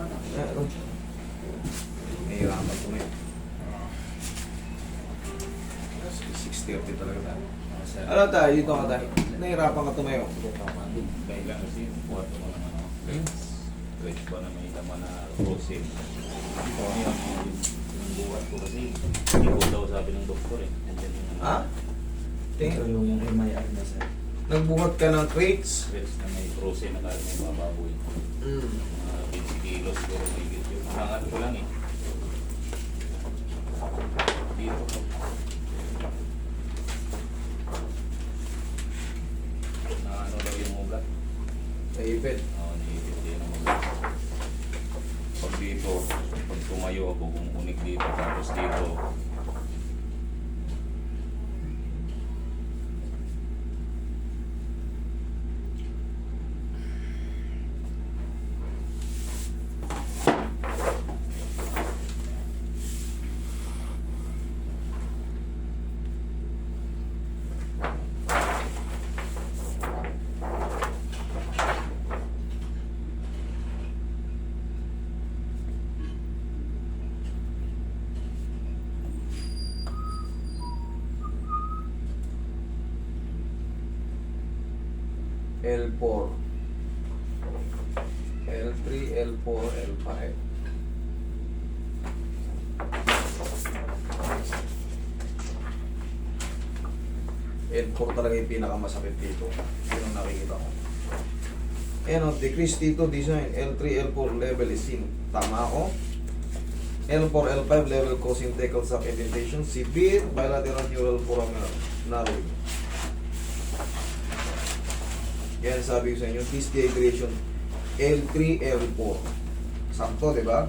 Ano? Nahihirapan ko na yun. 6.30 talaga tayo. Ano tayo? Dito ka tayo. Nahihirapan ka tumayo. Dahil lang kasi yung buhat mo ng ano, stretch ba na may laman na rosin. Ito ano yung, yung buhat ko kasi hindi ko daw sabi ng doktor eh. Nandiyan yung ano, Ha? Ito yung MIR na sir. Nagbuhat ka ng crates. stretch na may rosin na kaya may mga baboy. Mm. Mga 20 kilos siguro may git yun. Hangat ko lang eh. Dito. Na ano daw yung ugat. Naipit. Oo, naisip din ang ugat. Pag dito, pag tumayo ako, kung unik dito, tapos dito, L4. L3, L4, L5. L4 talaga yung pinakamasakit dito. Yun ang nakikita ko. Ayan o, decrease dito, design. L3, L4 level is in. Tama ako? L4, L5 level causing tackle sac indentation. Severe bilateral neural foramen narrowing. Yan sabi ko sa inyo, disc dehydration L3, L4. Sakto, di ba?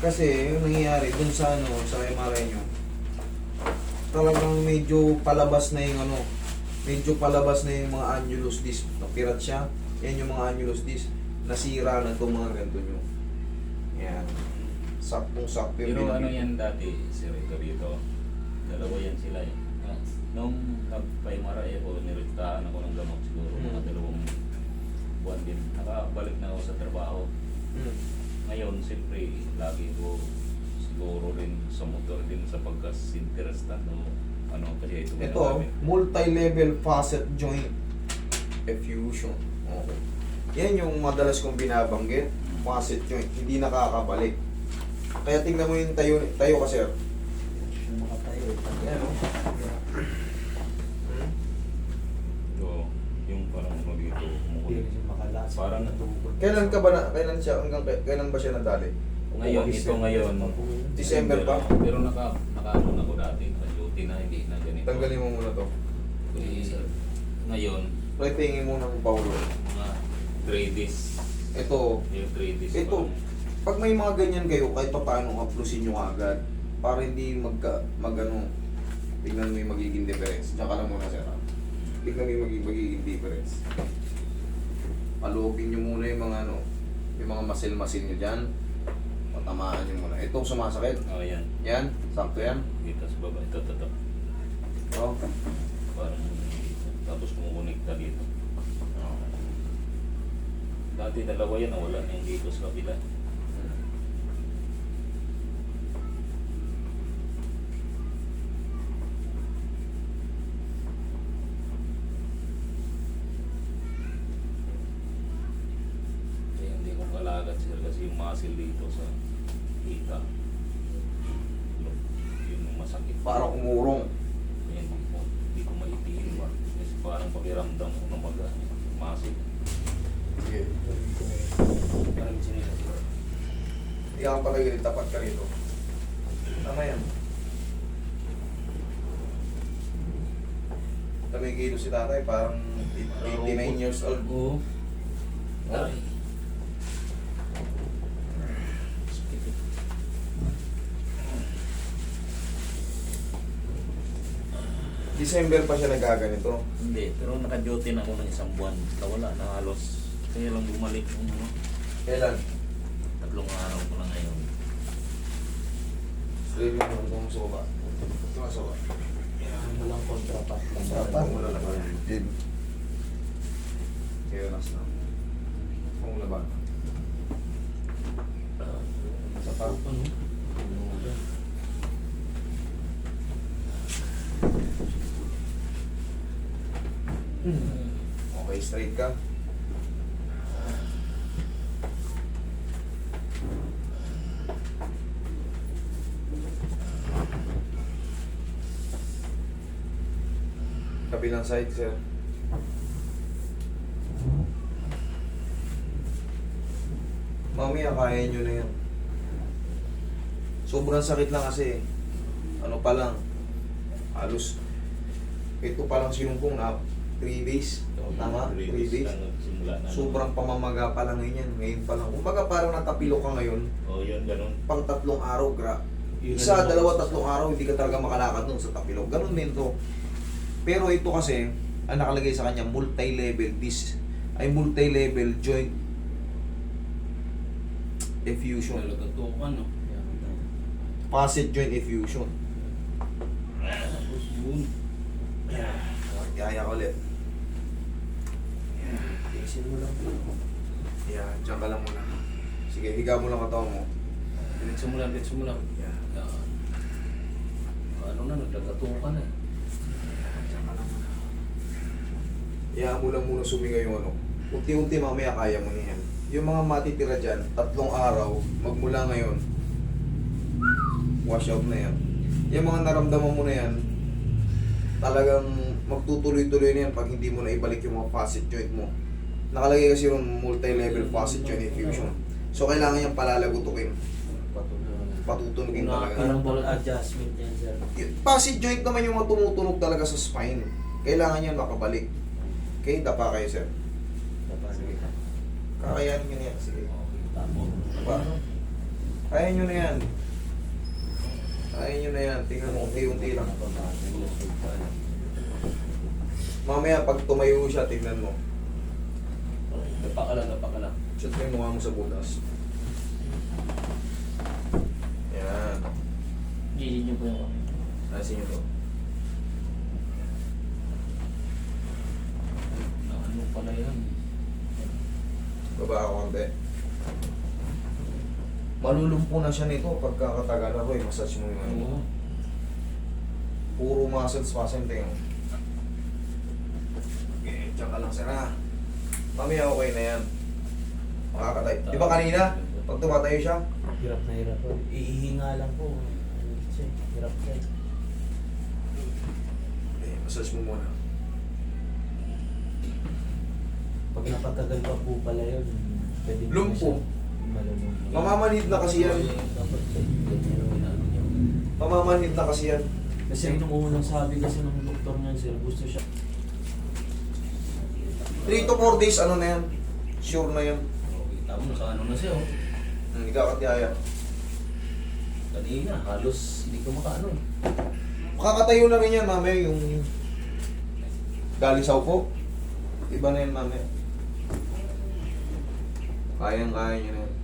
Kasi yung nangyayari dun sa ano, sa MRI nyo, talagang medyo palabas na yung ano, medyo palabas na yung mga annulus disc. Napirat siya. Yan yung mga annulus disc. Nasira na itong mga ganito nyo. Yan. Saktong sakto Pero ano yan dati, Sir Ito rito, dalawa yan sila eh. Nung nagpa-MRI ako, nirektahan ako ng gamot siguro, Hmm. mga dalawang buwan din. Nakabalik na ako sa trabaho. Hmm. Ngayon, siyempre, lagi ko siguro rin sa motor din sa pagkas-interestan no, ano kasi ito Ito, multi-level facet joint effusion. Okay. Yan yung madalas kong binabanggit, facet joint, hindi nakakabalik. Kaya tingnan mo yung tayo, tayo ka sir. Yung mga tayo. Yan o. Hmm? Ito, yung parang dito, Hindi kumukulit. rin makalas. Parang natupod. Kailan ka ba na, kailan siya, hanggang kailan ba siya nadali? Ngayon, ito ngayon, December pa? Pero naka, naka ano na ko dati, naka-duty na, hindi na ganito. Tanggalin mo muna to. Eh, ngayon, Pwede mo ng Paulo. mga 3 days. Ito, Yung 3 days. Ito. pa. pag may mga ganyan kayo, kahit pa paano, haplusin nyo agad. Para hindi magka, mag ano, tignan mo yung magiging difference. Diyan ka lang muna, sir. Tignan mo yung magiging, magiging difference. Paluopin nyo muna yung mga ano, yung mga masil-masil nyo dyan. Patamaan nyo muna. Ito sumasakit. Oh, yan. Yan, sakto yan. Dito sa baba. Ito, ito, ito. Oh. Parang tapos kumukunik ka dito. Oh. Dati dalawa yan, wala na yung dito sa kabila. Kaya hindi ko kalagat sir kasi yung muscle dito sa hita. Yun yung masakit. Parang umurong. Kaya hindi ko, hindi ko maitiin ba. Kasi parang pakiramdam ko na mag muscle. Sige. Parang sinila. Hindi ka patagilid, tapat ka rito. Tama yan. Tumigilo si tatay, parang 89 years old. Oo. Oh. Ay. December pa siya nagaganito. Hindi, pero naka-duty na ako ng isang buwan. Nawala na halos. Kaya lang bumalik yung ano, Kailan? tatlong araw ko lang ngayon. Slipping mo kung soba. Ito nga soba. Walang kontrapat lang. Dapat mo na naman. Dib. Kaya nas na. Kung laban. pa. Ano? Okay, straight ka. Kabilang side, sir. Mamaya, kaya nyo na yan. Sobrang sakit lang kasi. Ano pa lang. Halos. Ito pa lang sinumpong na 3 days. Tama? 3 days. Simula na. Sobrang pamamaga pa lang ngayon yan. Ngayon pa lang. Kumbaga parang natapilo ka ngayon. Oh, yun, ganun. Pang tatlong araw, gra. Yun Isa, ang- dalawa, tatlong araw, hindi ka talaga makalakad dun sa tapilok. Ganun din to. Pero ito kasi, ang nakalagay sa kanya, multi-level dis ay multi-level joint effusion. Nalagatukan, no? Facet joint effusion. Tapos yun. Kaya ka ulit. Tiisin mo lang. Yan, dyan ka lang muna. Sige, higa mo lang katawan mo. Diretso mo lang, diretso mo lang. Yan. Yan. Ano na, nagkatukan na. Diyan ka lang muna. Hayaan mo lang muna suminga yung ano. Unti-unti mamaya kaya mo na yan. Yung mga matitira dyan, tatlong araw, magmula ngayon, wash out na yan. Yung mga naramdaman mo na yan, talagang magtutuloy-tuloy na yan pag hindi mo na ibalik yung mga facet joint mo. Nakalagay kasi yung multi-level facet joint infusion. So kailangan yung palalagutukin, patutunugin talaga. Parang ball adjustment yan, sir. Yung facet joint naman yung mga tumutunog talaga sa spine. Kailangan yan makabalik. Okay, dapa kayo sir. Sige. Kakayanin nyo na yan. Sige. Dapa. Kaya nyo na yan. Kaya nyo na yan. Tingnan mo, unti-unti lang. Mamaya pag tumayo siya, tingnan mo. Dapa ka lang, dapa ka lang. Shoot mo yung mukha mo sa butas. Yan. Gilid niyo po yung Nasin nyo to. Na ano pala yan? Baba ako konti. Malulumpo na siya nito pagkakatagal ako eh. Massage mo yung ano. Oo. Puro muscles pa sa tingin. Okay, tiyan ka lang sir ha. Mamaya okay na yan. Makakatay. Di ba kanina? Pag tumatayo siya, Hirap na hirap po. Ihihinga lang po. Hirap siya. eh, massage mo muna. Pag napatagal pa po pala yun, pwede mo Lumpo. Mamamanhid na kasi yan. Mamamanhid na kasi yan. Kasi nung unang sabi kasi ng doktor niyan, sir, gusto siya 3 to 4 days, ano na yan? Sure na yan. Okay, tamo sa ano na siya, oh. Hmm, Hindi ka katiyaya. Kanina, halos hindi ko makaano. eh. Makakatayo na rin yan mamaya yung galing sa upo. Iba na yan mamaya. Kayang kaya niya na yan.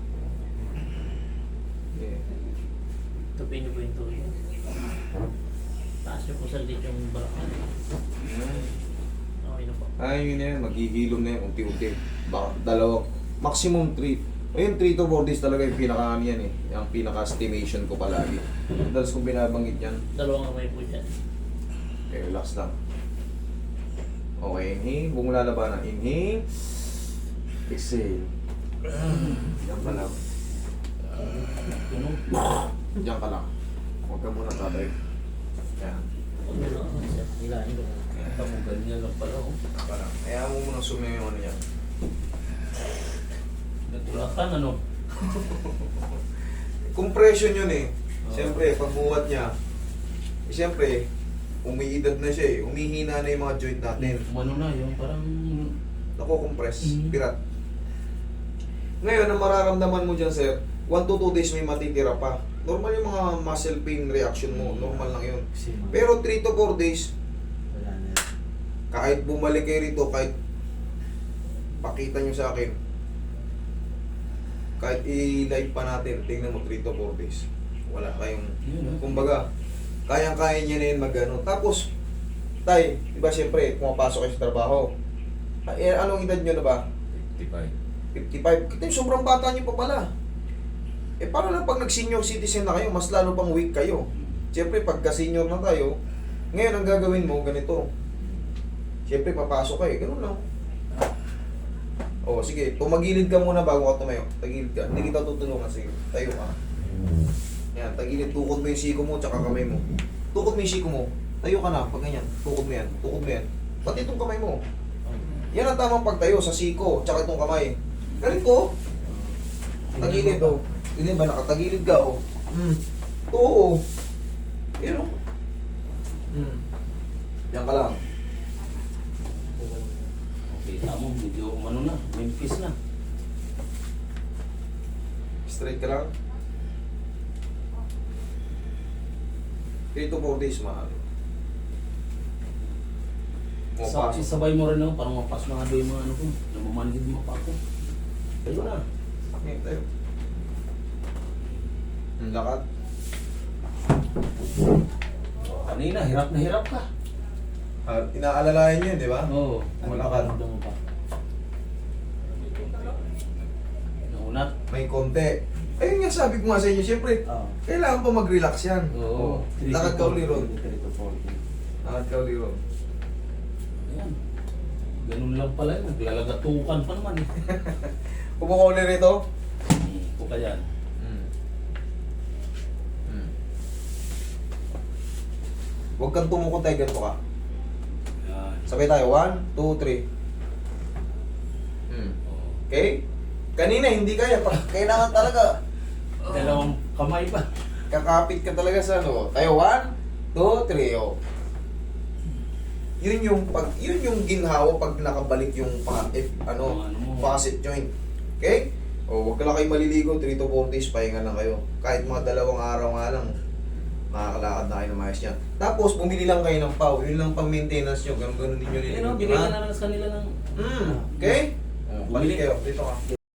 Yeah. Tupin niyo po yung tubig. Taas niyo po sa lit yung balakang. Okay po. Kaya yun na yan, maghihilom na yan unti-unti. Baka dalawa, maximum 3. Ayun, 3 to 4 days talaga yung pinaka ano yan eh. Yung pinaka-estimation ko palagi. Dalas kong binabanggit yan. Dalawang kamay po dyan. Okay, relax lang. Okay, inhale. Mo lalabanan. Inhale. Exhale. Yan ka lang. Diyan ka lang. Huwag ka muna tatay. Yan. Hilahin ko. Tamo ganyan lang pala, oh. Lang. Kaya mo muna sumiyo yung ano yan. Natulakan, ano? Compression yun eh. Oo. Siyempre, pagbuhat niya, eh, siyempre, umiidad na siya eh. Umihina na yung mga joint natin. Ano na, yung parang... Nako-compress. Mhm. Pirat. Ngayon, ang mararamdaman mo dyan, sir, 1 to 2 days may matitira pa. Normal yung mga muscle pain reaction mo. Normal lang yun. Pero 3 to 4 days. Kahit bumalik kayo rito, kahit pakita nyo sa akin, kahit i-live pa natin, tingnan mo 3 to 4 days. Wala kayong, kumbaga, kayang-kaya niya na yun mag-ano. Tapos, tay, di ba siyempre, pumapasok kayo sa trabaho. Ah, Eh, anong edad nyo na ba? 55. 55. Kita yung sobrang bata nyo pa pala. Eh, paano na pag nag-senior citizen na kayo, mas lalo pang weak kayo. Siyempre, pagka senior na tayo, ngayon ang gagawin mo, ganito. Siyempre, papasok ka eh. Ganun lang. O, sige. Tumagilid ka muna bago ka tumayo. Tagilid ka. Hindi kita tutulungan. Sige, tayo ka. Yan, tagilid. Tukod mo yung siko mo, tsaka kamay mo. Tukod mo yung siko mo. Tayo ka na, pag ganyan. Tukod mo yan. Tukod mo yan. Pati itong kamay mo. Yan ang tamang pagtayo sa siko, tsaka itong kamay. Ganito. Tagilid, oh. Hindi ba nakatagilid ka, oh. Hmm. Oo. Yan, oh. Hmm. Yan ka lang. Okay, tamo, medyo ano na, Memphis na. Straight ka lang. 3 to 4 days, mahal. Sa, sabay mo rin ako, parang mapas na nga doon yung mga ano ko, namamanigid mo pa ako. Ayun na. Okay, tayo. Ang lakad. Kanina, hirap na hirap ka. Ah, inaalalayan yun, di ba? Oo. Malakad. mo pa. Naunat. May konti. Ayun nga sabi ko nga sa inyo, siyempre, Oo. kailangan pa mag-relax yan. Oo. Lakad ka uli ron. 3 to 40. Lakad ka uli ron. Ayan. Ganun lang pala yun. Naglalagatukan pa naman eh. Upo ka uli rito. Hmm, Ito ka yan. Mm. Mm. Huwag kang tumuko tayo, ganito ka. Sabay tayo, 1, 2, 3. Mm. Oo. Okay? Kanina, hindi kaya. Pa- Kailangan talaga. Dalawang kamay pa. Kakapit ka talaga sa ano. Tayo, 1, 2, 3. Oh. Yun yung pag yun yung ginhawa pag nakabalik yung pa, eh, ano, Ano facet joint. Okay? O, huwag ka lang kayo maliligo, 3 to 4 days, pahinga lang kayo. Kahit mga dalawang araw nga lang, makakalakad na kayo ng maayos yan. Tapos, bumili lang kayo ng pau. Yun lang pang maintenance nyo. Ganun-ganun din nyo rin. Ayun o, bigay ka na lang sa kanila ng... Mm, okay? Balik Bumili. kayo. Dito ka.